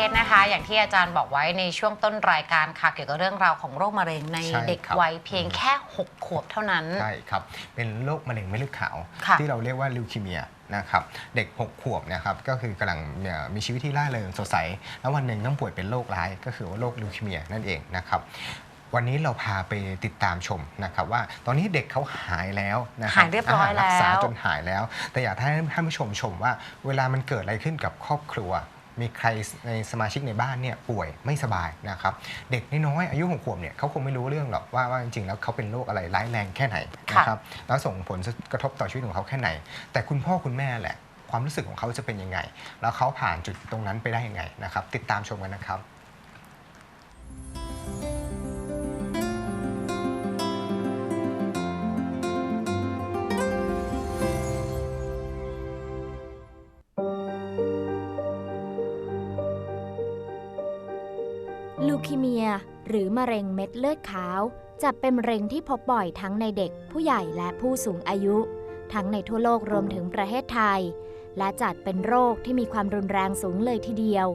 เคสนะคะ อย่างที่อาจารย์บอกไว้ในช่วงต้นรายการค่ะ เกี่ยวกับเรื่องราวของโรคมะเร็งในใช่เด็กครับ วัยเพียงแค่ 6 ขวบเท่านั้น ใช่ครับ เป็นโรคมะเร็งเม็ดเลือดขาว ค่ะที่เราเรียกว่าลิวคีเมียนะครับ เด็ก 6 ขวบเนะครับ ก็คือกำลังเนี่ยมีชีวิตที่ร่าเริงสดใส แล้ววันหนึ่งต้องป่วยเป็นโรคร้าย ก็คือว่าโรคลิวคีเมียนั่นเองนะครับ วันนี้เราพาไปติดตามชมนะครับว่าตอนนี้เด็กเขาหายแล้วนะครัหายเรียบร้อยรักษาแล้วจนหายแล้ว แต่อยากให้ท่านผู้ชมชมว่า เวลามันเกิดอะไรขึ้นกับครอบครัว มีใครในสมาชิกในบ้านเนี่ยป่วยไม่สบายนะครับเด็กน้อยๆอายุหกขวบเนี่ยเขาคงไม่รู้เรื่องหรอกว่าว่าจริงๆแล้วเขาเป็นโรคอะไรร้ายแรงแค่ไหนนะครับแล้วส่งผลกระทบต่อชีวิตของเขาแค่ไหน แต่คุณพ่อคุณแม่แหละ ความรู้สึกของเขาจะเป็นยังไง แล้วเขาผ่านจุดตรงนั้นไปได้ยังไงนะครับติดตามชมกันนะครับ คีเมีย หรือมะเร็งเม็ดเลือดขาวจะเป็นมะเร็งที่พบบ่อยทั้งในเด็กผู้ใหญ่และผู้สูงอายุ ทั้งในทั่วโลกรวมถึงประเทศไทย และจัดเป็นโรคที่มีความรุนแรงสูงเลยทีเดียว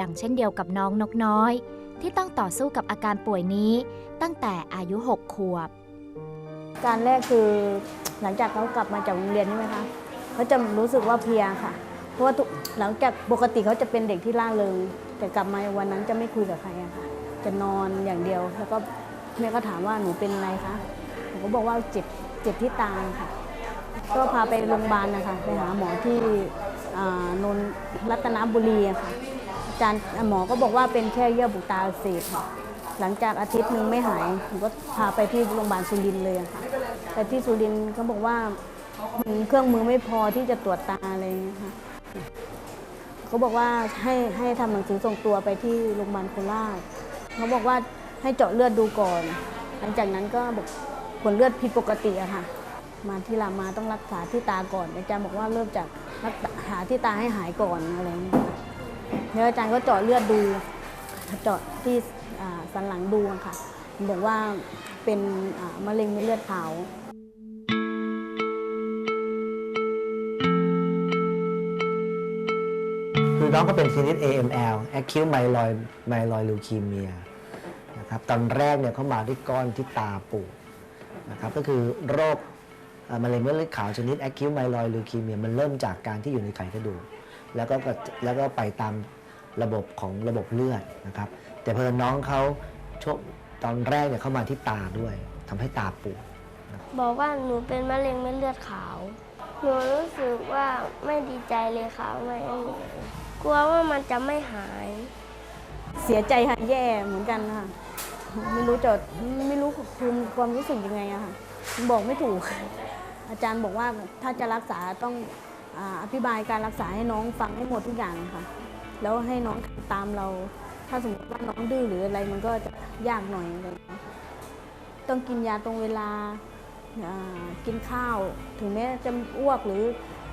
ดังเช่นเดียวกับน้องนกน้อย ที่ต้องต่อสู้กับอาการป่วยนี้ ตั้งแต่อายุ 6 ขวบ การแรกคือหลังจากเขากลับมาจากโรงเรียนใช่ไหมคะเขาจะรู้สึกว่าเพลียค่ะ เพราะว่าทุกหลังจากปกติเขาจะเป็นเด็กที่ล่าเริงแต่กลับมาวันนั้นจะไม่คุยกับใครอะค่ะ จะนอนอย่างเดียว แล้วก็แม่ก็ถามว่าหนูเป็นอะไรคะหนูก็บอกว่าเจ็บเจ็บที่ตาค่ะ ก็พาไปโรงพยาบาลนะคะไปหาหมอที่นนรัตนบุรีค่ะอาจารย์หมอก็บอกว่าเป็นแค่เยื่อบุตาเสบค่ะหลังจากอาทิตย์หนึ่งไม่หายหนูก็พาไปที่โรงพยาบาลสุรินทร์เลยค่ะแต่ที่สุรินทร์เขาบอกว่าอืมเครื่องมือไม่พอที่จะตรวจตาอะไรอย่างเงี้ยค่ะเขาบอกว่าให้ให้ทำหนังสือส่งตัวไปที่โรงพยาบาลโคราช เขาบอกว่าให้เจาะเลือดดูก่อน หลังจากนั้นก็บอกผลเลือดผิดปกติอะค่ะ มาที่รามาต้องรักษาที่ตาก่อนอาจารย์บอกว่าเริ่มจากรักษาที่ตาให้หายก่อนอะไรอย่างเงี้ยแล้วอาจารย์ก็เจาะเลือดดู เจาะที่อ่าสันหลังดูค่ะ บอกว่าเป็นมะเร็งเม็ดเลือดขาว น้องก็เป็นชนิด AML acute myeloid myeloid leukemia นะครับตอนแรกเนี่ยเขามาด้วยก้อนที่ตาปูดนะครับก็คือโรคมะเร็งเม็ดเลือดขาวชนิด acute myeloid leukemia มันเริ่มจากการที่อยู่ในไขกระดูกแล้วก็แล้วก็ไปตามระบบของระบบเลือดนะครับ แต่เพอน้องเขาชคตอนแรกเนี่ยเข้ามาที่ตาด้วยทำให้ตาปูดบอกว่าหนูเป็นมะเร็งเม็ดเลือดขาว หนูรู้สึกว่าไม่ดีใจเลยค่ะไม่ กลัวว่ามันจะไม่หาย เสียใจค่ะแย่เหมือนกันค่ะ ไม่รู้จะไม่รู้คือความรู้สึกยังไงอะค่ะ บอกไม่ถูก อาจารย์บอกว่าถ้าจะรักษาต้องอ่าอธิบายการรักษาให้น้องฟังให้หมดทุกอย่างค่ะ แล้วให้น้องทำตามเรา ถ้าสมมติว่าน้องดื้อหรืออะไรมันก็จะยากหน่อยอะไรอย่างเงี้ยต้องกินยาตรงเวลาอ่ากินข้าว ถึงแม้จะอ้วกหรือ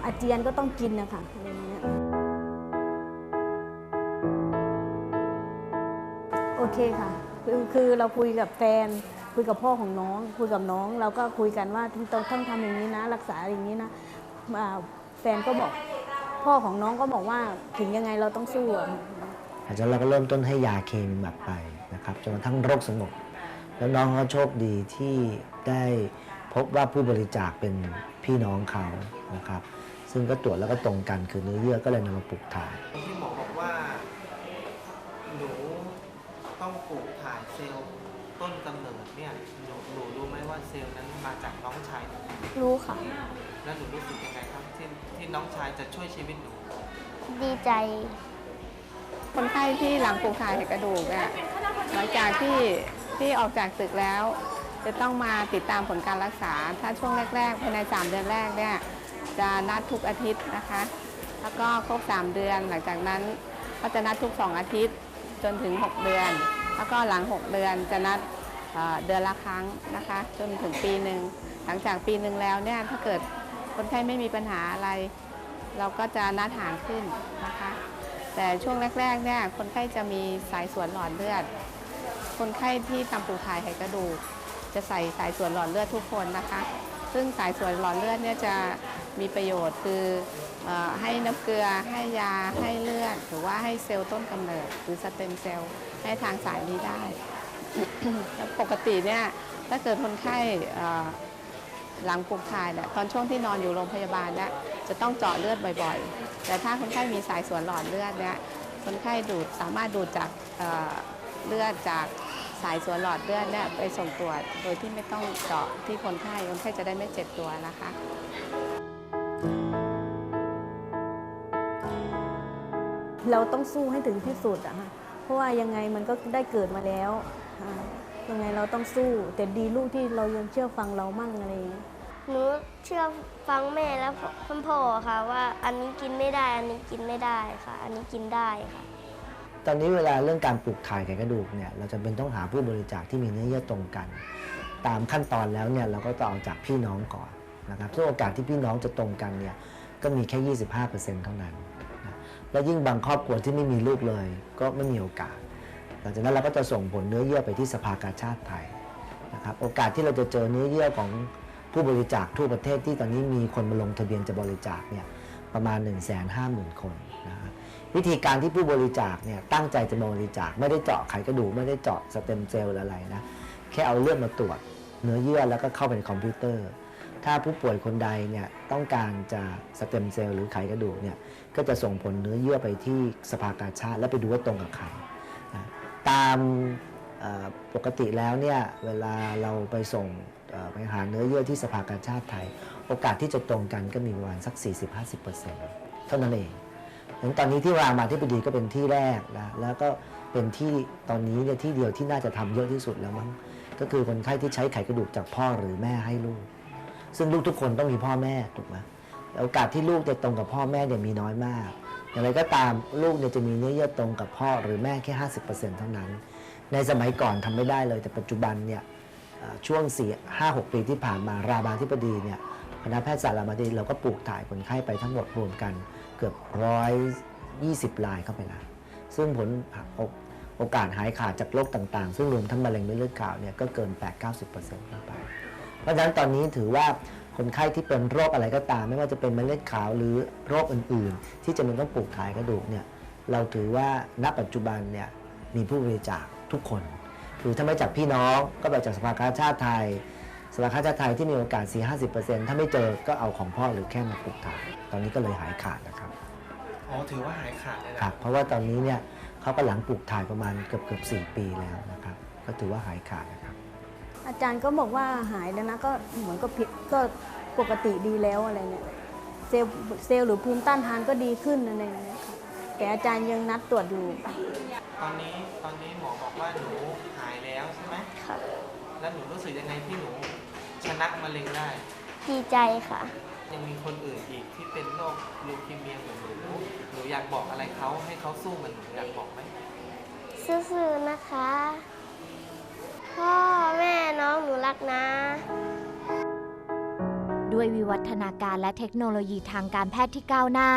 อาเจียนก็ต้องกินนะคะอะไรอย่างเงี้ย เคค่ะคือคือเราคุยกับแฟน คุยกับพ่อของน้อง คุยกับน้อง เราก็คุยกันว่าต้องต้องทำอย่างนี้นะ รักษาอย่างนี้นะอ่าแฟนก็บอก พ่อของน้องก็บอกว่าถึงยังไงเราต้องสู้อะอาจารย์เราก็เริ่มต้นให้ยาเคมีบบัดไปนะครับจนกระทั่งโรคสงบแล้วน้องเขาโชคดีที่ได้พบว่าผู้บริจาคเป็นพี่น้องเขานะครับ ซึ่งก็ตรวจแล้วก็ตรงกันคือเนื้อเยื่อก็เลยนำมาปลูกถ่าย ที่หมอบอกว่าหนู ต้องปลูกถ่ายเซลล์ต้นกำเนิดเนี่ยหนูหนูรู้ไหมว่าเซลล์นั้นมาจากน้องชายหนูรู้ค่ะ แล้วหนูรู้สึกยังไงครับที่ที่น้องชายจะช่วยชีวิตหนูดีใจ คนไข้ที่หลังปลูกถ่ายเห็ดกระดูกอะหลังจากที่ที่ออกจากตึกแล้ว จะต้องมาติดตามผลการรักษา ถ้าช่วงแรกๆภายใน 3 เดือนแรกเนี่ยจะนัดทุกอาทิตย์นะคะ แล้วก็ครบ 3 เดือน หลังจากนั้นก็จะนัดทุก 2 อาทิตย์จนถึง 6 เดือน แล้วก็หลัง 6 เดือนจะนัดเเดือนละครั้งนะคะ จนถึงปีหนึ่งหลังจากปีหนึ่งแล้วเนี่ยถ้าเกิดคนไข้ไม่มีปัญหาอะไร เราก็จะนัดห่างขึ้นนะคะ แต่ช่วงแรกๆเนี่ยคนไข้จะมีสายสวนหลอดเลือด คนไข้ที่ทำปลูกถ่ายไขกระดูกจะใส่สายสวนหลอดเลือดทุกคนนะคะ ซึ่งสายสวนหลอดเลือดเนี่ยจะ มีประโยชน์คืออให้น้ำเกลือให้ยาให้เลือด หรือว่าให้เซลล์ต้นกำเนิด หรือสเต็มเซลล์ให้ทางสายนี้ได้แล้วปกติเนี่ยถ้าเกิดคนไข้หลังปลูกถ่ายเนี่ยตอนช่วงที่นอนอยู่โรงพยาบาลเนี่ยจะต้องเจาะเลือดบ่อยๆ แต่ถ้าคนไข้มีสายสวนหลอดเลือดเนี่ยคนไข้ดูดสามารถดูดจากเเลือดจากสายสวนหลอดเลือดเนี่ยไปส่งตรวจโดยที่ไม่ต้องเจาะที่คนไข้คนไข้จะได้ไม่เจ็บตัวนะคะ เราต้องสู้ให้ถึงที่สุดอะค่ะเพราะว่ายังไงมันก็ได้เกิดมาแล้วอ่ายังไงเราต้องสู้ แต่ดีลูกที่เรายังเชื่อฟังเรามั่งอะไรอย่างเงี้ยหนูเชื่อฟังแม่และพ่อค่ะว่าอันนี้กินไม่ได้ อันนี้กินไม่ได้ค่ะ อันนี้กินได้ค่ะ ตอนนี้เวลาเรื่องการปลูกถ่ายไขกระดูกเนี่ยเราจะเป็นต้องหาผู้บริจาคที่มีเนื้อเยื่อตรงกัน ตามขั้นตอนแล้วเนี่ยเราก็ต้องเอาจากพี่น้องก่อนนะครับซึ่งโอกาสที่พี่น้องจะตรงกันเนี่ยก็มีแค่ 25%เท่านั้นนะ แล้วยิ่งบางครอบครัวที่ไม่มีลูกเลย ก็ไม่มีโอกาส หลังจากนั้นเราก็จะส่งผลเนื้อเยื่อไปที่สภากาชาติไทยนะครับโอกาสที่เราจะเจอเนื้อเยื่อของผู้บริจาคทั่วประเทศที่ตอนนี้มีคนมาลงทะเบียนจะบริจาคเนี่ยประมาณ 1 5 0 0 0 0 คนนะวิธีการที่ผู้บริจาคเนี่ยตั้งใจจะบริจาคไม่ได้เจาะไขกระดูกไม่ได้เจาะสเต็มเซลล์อะไรนะแค่เอาเลือดมาตรวจเนื้อเยื่อแล้วก็เข้าไปในคอมพิวเตอร์ ถ้าผู้ป่วยคนใดเนี่ยต้องการจะสเต็มเซลล์หรือไขกระดูกเนี่ยก็จะส่งผลเนื้อเยื่อไปที่สภากาชาติ แล้วไปดูว่าตรงกับใครตามปกติแล้วเนี่ยเวลาเราไปส่งไปหาเนื้อเยื่อที่สภากาชาติไทย โอกาสที่จะตรงกันก็มีประมาณสัก 40-50%เท่านั้นเองอย่างตอนนี้ที่รามาธิบดีก็เป็นที่แรกนะแล้วก็เป็นที่ตอนนี้เนี่ยที่เดียวที่น่าจะทำเยอะที่สุดแล้วมั้งก็คือคนไข้ที่ใช้ไขกระดูกจากพ่อหรือแม่ให้ลูก ซึ่งลูกทุกคนต้องมีพ่อแม่ถูกไหมโอกาสที่ลูกจะตรงกับพ่อแม่เนี่ยมีน้อยมาก อย่างไรก็ตามลูกเนี่ยจะมีเนื้อเยื่อตรงกับพ่อหรือแม่แค่ 50%เท่านั้น ในสมัยก่อนทำไม่ได้เลย แต่ปัจจุบันเนี่ยช่วง4 5 6 ปีที่ผ่านมารามาธิบดีเนี่ยคณะแพทยศาสตร์รามาธิบดีเราก็ปลูกถ่ายคนไข้ไปทั้งหมดรวมกันเกือบร้อยยี่สิบลายเข้าไปแล้วซึ่งผลโอโอกาสหายขาดจากโรคต่างๆ ซึ่งรวมทั้งมะเร็งเม็ดเลือดขาวเนี่ยก็เกิน 8-90%ขึ้นไป เพราะฉะนั้นตอนนี้ถือว่าคนไข้ที่เป็นโรคอะไรก็ตาม ไม่ว่าจะเป็นมะเร็งเลือดขาวหรือโรคอื่นๆ ที่จะเป็นต้องปลูกถ่ายกระดูกเนี่ยเราถือว่าณปัจจุบันเนี่ยมีผู้บริจาคทุกคนคือถ้าไม่จากพี่น้องก็แบบจากสภากาชาติไทยสภากาชาติไทยที่มีโอกาส 4-50%ถ้าไม่เจอก็เอาของพ่อหรือแค่มาปลูกถ่าย ตอนนี้ก็เลยหายขาดนะครับอ๋อถือว่าหายขาดเลยนะครับเพราะว่าตอนนี้เนี่ยเขาก็หลังปลูกถ่ายประมาณเกือบเกือบสปีแล้วนะครับก็ถือว่าหายขาดนะครับ อาจารย์ก็บอกว่าหายแล้วนะก็เหมือนก็ผิดก็ปกติดีแล้วอะไรเนี่ยเซลล์เซลล์หรือภูมิต้านทานก็ดีขึ้นอะไรอย่างเงี้ยค่ะแต่อาจารย์ยังนัดตรวจอยู่ตอนนี้ตอนนี้หมอบอกว่าหนูหายแล้วใช่ไหมค่ะแล้วหนูรู้สึกยังไงที่หนูชนะมะเร็งได้ ดีใจค่ะ ยังมีคนอื่นอีกที่เป็นโรคลูคีเมียเหมือนหนูหนูอยากบอกอะไรเขาให้เขาสู้เหมือนหนูอยากบอกไหม สู้ๆนะคะ พ่อแม่น้องหนูรักนะ ด้วยวิวัฒนาการและเทคโนโลยีทางการแพทย์ที่ก้าวหน้า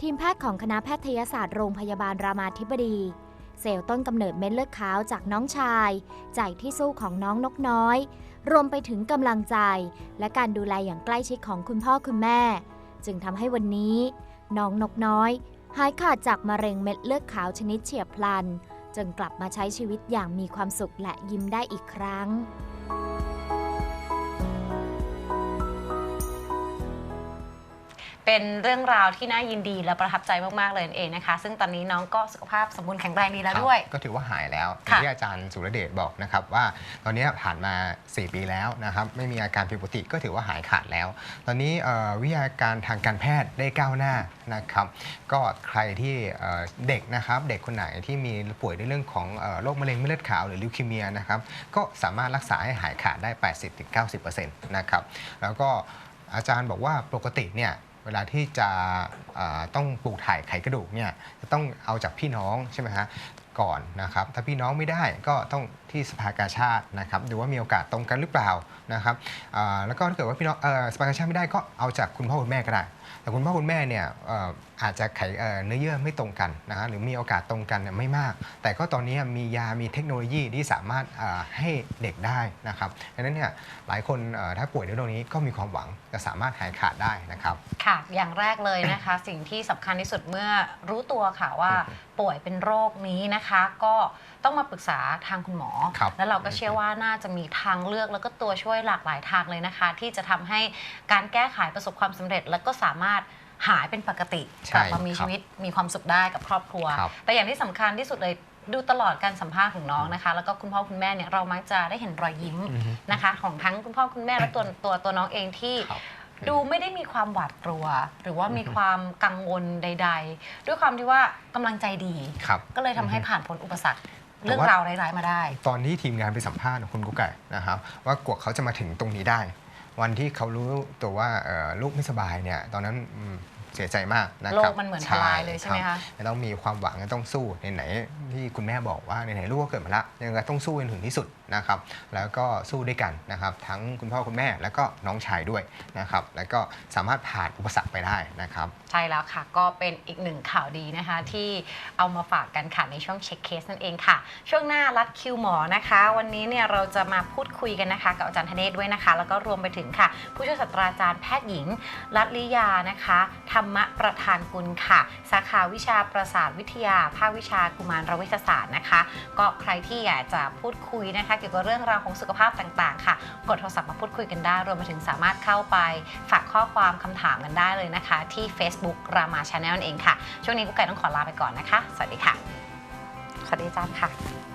ทีมแพทย์ของคณะแพทยศาสตร์โรงพยาบาลรามาธิบดี เซลล์ต้นกำเนิดเม็ดเลือดขาวจากน้องชาย ใจที่สู้ของน้องนกน้อย รวมไปถึงกำลังใจ และการดูแลอย่างใกล้ชิดของคุณพ่อคุณแม่ จึงทำให้วันนี้ น้องนกน้อยหายขาดจากมะเร็งเม็ดเลือดขาวชนิดเฉียบพลัน จนกลับมาใช้ชีวิตอย่างมีความสุขและยิ้มได้อีกครั้ง เป็นเรื่องราวที่น่ายินดีและประทับใจมาก ๆ เลยนั่นเองนะคะ ซึ่งตอนนี้น้องก็สุขภาพสมบูรณ์แข็งแรงดีแล้วครับด้วย ก็ถือว่าหายแล้วอย่างค่ะที่อาจารย์สุรเดชบอกนะครับว่าตอนนี้ผ่านมา 4 ปีแล้วนะครับไม่มีอาการผิดปกติก็ถือว่าหายขาดแล้ว ตอนนี้เอ่อวิทยาการทางการแพทย์ได้ก้าวหน้านะครับก็ใครที่เอ่อเด็กนะครับเด็กคนไหนที่มีป่วยในเรื่องของเอ่อโรคมะเร็งเม็ดเลือดขาวหรือลิวคีเมียนะครับก็สามารถรักษาให้หายขาดได้ 80-90%นะครับแล้วก็ อาจารย์บอกว่าปกติเนี่ย เวลาที่จะต้องปลูกถ่ายไขกระดูกเนี่ยจะต้องเอาจากพี่น้องใช่ไหมฮะก่อนนะครับถ้าพี่น้องไม่ได้ก็ต้องที่สภากาชาตินะครับดูว่ามีโอกาสตรงกันหรือเปล่านะครับแล้วก็ถ้าเกิดว่าพี่น้องเอ่อสภากาชาติไม่ได้ก็เอาจากคุณพ่อคุณแม่ก็ได้ แต่คุณพ่อคุณแม่เนี่ยเอ่ออาจจะไขเอ่อเนื้อเยื่อไม่ตรงกันนะฮะหรือมีโอกาสตรงกันเนี่ยไม่มาก แต่ก็ตอนนี้มียามีเทคโนโลยีที่สามารถเอ่อให้เด็กได้นะครับดังนั้นเนี่ยหลายคนเอ่อถ้าป่วยด้วยโรคนี้ก็มีความหวังจะสามารถหายขาดได้นะครับค่ะอย่างแรกเลยนะคะ สิ่งที่สำคัญที่สุดเมื่อรู้ตัวค่ะว่าป่วยเป็นโรคนี้นะคะ ก็ต้องมาปรึกษาทางคุณหมอครับแล้วเราก็เชื่อว่าน่าจะมีทางเลือกแล้วก็ตัวช่วยหลากหลายทางเลยนะคะ ที่จะทำให้การแก้ไขประสบความสำเร็จ แล้วก็สามารถหายเป็นปกติใช่กลับมามีครับชีวิตมีความสุขได้กับครอบครัว ครับ แต่อย่างที่สำคัญที่สุดเลยดูตลอดการสัมภาษณ์ของน้องนะคะ แล้วก็คุณพ่อคุณแม่เนี่ยเรามักจะได้เห็นรอยยิ้มอือฮึ นะคะ ของทั้งคุณพ่อคุณแม่และตัวตัวตัวน้องเองที่ ครับ ดูไม่ได้มีความหวาดกลัว หรือว่ามีความกังวลใด ๆ ด้วยความที่ว่ากำลังใจดี ครับ ก็เลยทำให้ผ่านพ้นอุปสรรคแต่ว่า เรื่องราวร้ายๆมาได้ ตอนที่ทีมงานไปสัมภาษณ์คุณกุ๊กไก่นะครับว่ากว่าเขาจะมาถึงตรงนี้ได้ วันที่เขารู้ตัวว่าเอ่อลูกไม่สบายเนี่ยตอนนั้นอืมเสียใจมากนะครับโลกมันเหมือนทลายเลยใช่ไหมคะรับต้องมีความหวังต้องสู้ไหนๆที่คุณแม่บอกว่าไหนๆลูกก็เกิดมาแล้วยังไงต้องสู้จนถึงที่สุดนะครับแล้วก็สู้ด้วยกันนะครับทั้งคุณพ่อคุณแม่แล้วก็น้องชายด้วยนะครับแล้วก็สามารถผ่านอุปสรรคไปได้นะครับใช่แล้วค่ะก็เป็นอีกหนึ่งข่าวดีนะคะที่เอามาฝากกันค่ะในช่วงเช็คเคสนั่นเองค่ะ ช่วงหน้ารัดคิวหมอนะคะ วันนี้เนี่ยเราจะมาพูดคุยกันนะคะกับอาจารย์ธเนศด้วยนะคะ แล้วก็รวมไปถึงค่ะ ผู้ช่วยศาสตราจารย์แพทย์หญิงรัตลิยานะคะ ธรรมประธานกุลค่ะ สาขาวิชาประสาทวิทยา ภาควิชากุมารเวิทยาศาสตร์นะคะ ก็ใครที่อยากจะพูดคุยนะคะเกี่ยวกับเรื่องราวของสุขภาพต่าง ๆ ค่ะ กดโทรศัพท์มาพูดคุยกันได้ รวมไปถึงสามารถเข้าไปฝากข้อความคำถามกันได้เลยนะคะ ที่ Facebook รามาชาแนลนั่นเองค่ะ ช่วงนี้กุ๊กไก่ต้องขอลาไปก่อนนะคะ สวัสดีค่ะ สวัสดีอาจารย์ค่ะ